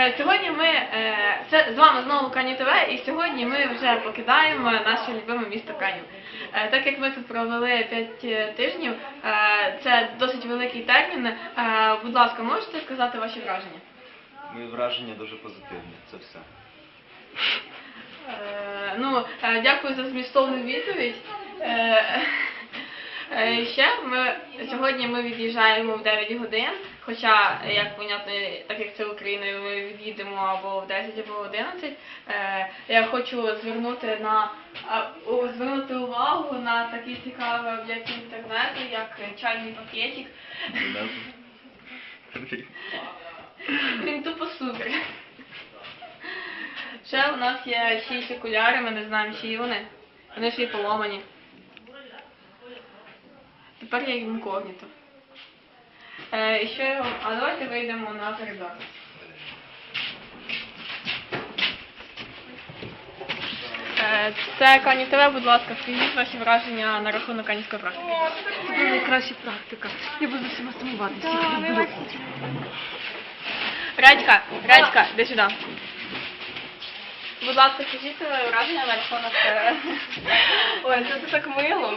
Е, Сьогодні ми е, це з вами знову Канів ТВ, і сьогодні ми вже покидаємо наше любиме місто Канів. Е, Так як ми тут провели 5 тижнів, це досить великий термін. Будь ласка, можете сказати ваші враження? Мої враження дуже позитивні, це все. Ну, дякую за змістовну відповідь. Е, Ще ми сьогодні ми від'їжджаємо в 9 годин. Хоча, як понятно, так як це Україною, ми від'їдемо або в 10, або в 11. Е, Я хочу звернути на а, у- звернути увагу на такі цікаві об'єкти інтернету, як чайний пакетик. Він тупо супер. Ще у нас є шість окуляри, ми не знаємо, чиї вони. Вони ще й поломані. Тепер я інкогніто. Е, ще, а давайте вийдемо на коридор. Е, Це Кані ТВ, будь ласка, скажіть ваші враження на рахунок канівської практики. Це найкраща практика. Я буду всіма сумуватися. Радька, Радька, іди сюди. Будь ласка, скажіть своє враження на рахунок. е, Ой, це так мило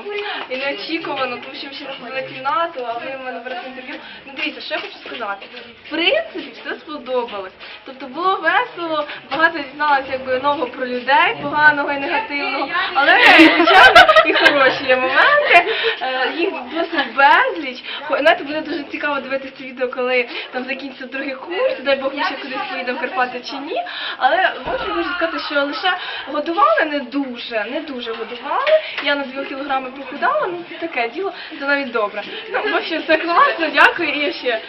і неочікувано, тому що ми ще не кімнату, а ви в мене берете інтерв'ю. Ну дивіться, що я хочу сказати. В принципі, все сподобалось. Тобто було весело, багато дізналася якби нового про людей, поганого і негативного, але звичайно і хороші моменти. Е, Їх досить безліч. Хо- Знаєте, буде дуже цікаво дивитися це відео, коли там закінчиться другий курс, дай Бог ми ще кудись поїдемо в Карпати чи ні. Але можу дуже сказати, що лише годували не дуже, не дуже годували. Я на 2 кілограми похудала, ну це таке діло, це навіть добре. Ну, в общем, це класно, дякую і ще.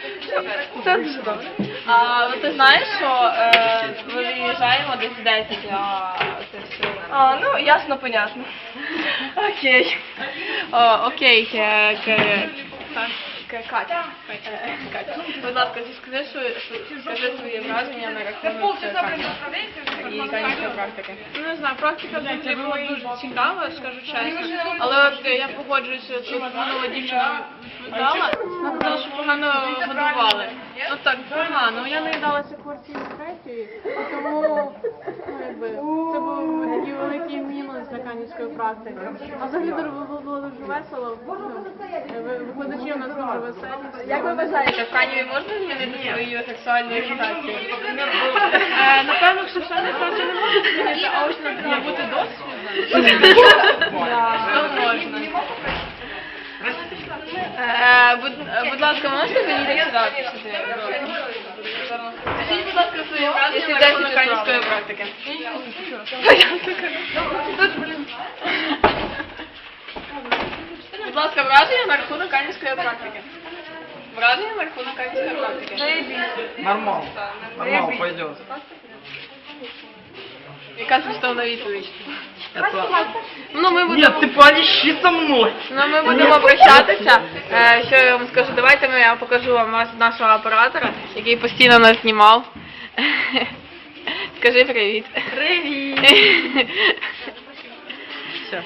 Ну, Це дуже добре. А ти знаєш, що е, ми виїжджаємо десь в 10, а це все. А, ну, ясно, понятно. Окей. О, окей, е, Катя. Е, Катя. Будь ласка, скажи, скажи свої враження на рахунок е, і канівської практики. Ну, не знаю, практика взагалі була дуже цікава, скажу чесно. Але от я погоджуюся, тут минула дівчина відповідала, вона казала, що погано годували. Ну так, погано. Я не їдалася квартирі третьої, тому ну, якби, це був такий великий для практики. А взагалі було, дуже весело. Викладачі у нас дуже веселі. Як ви вважаєте, в Каніві можна змінити свою сексуальну орієнтацію? Е, Напевно, що все не просто не може змінити, а ось набути досвід. Що можна? Е, будь, е, ласка, можете підійти сюди? сюди? Скажіть, будь ласка, свої враження на рахунок канівської практики. Будь ласка, враження на рахунок канівської практики. Враження на рахунок канівської практики. Нормал. Нормал, пойдет. Яка змістовна відповідь? Это... Ну, ми будемо... Нет, ты поищи со мной. Ну, ми будемо прощатися. Е, що я вам скажу? Давайте ми, я покажу вам вас- нашого оператора, який постійно нас знімав. Скажи привіт. Привіт. Все.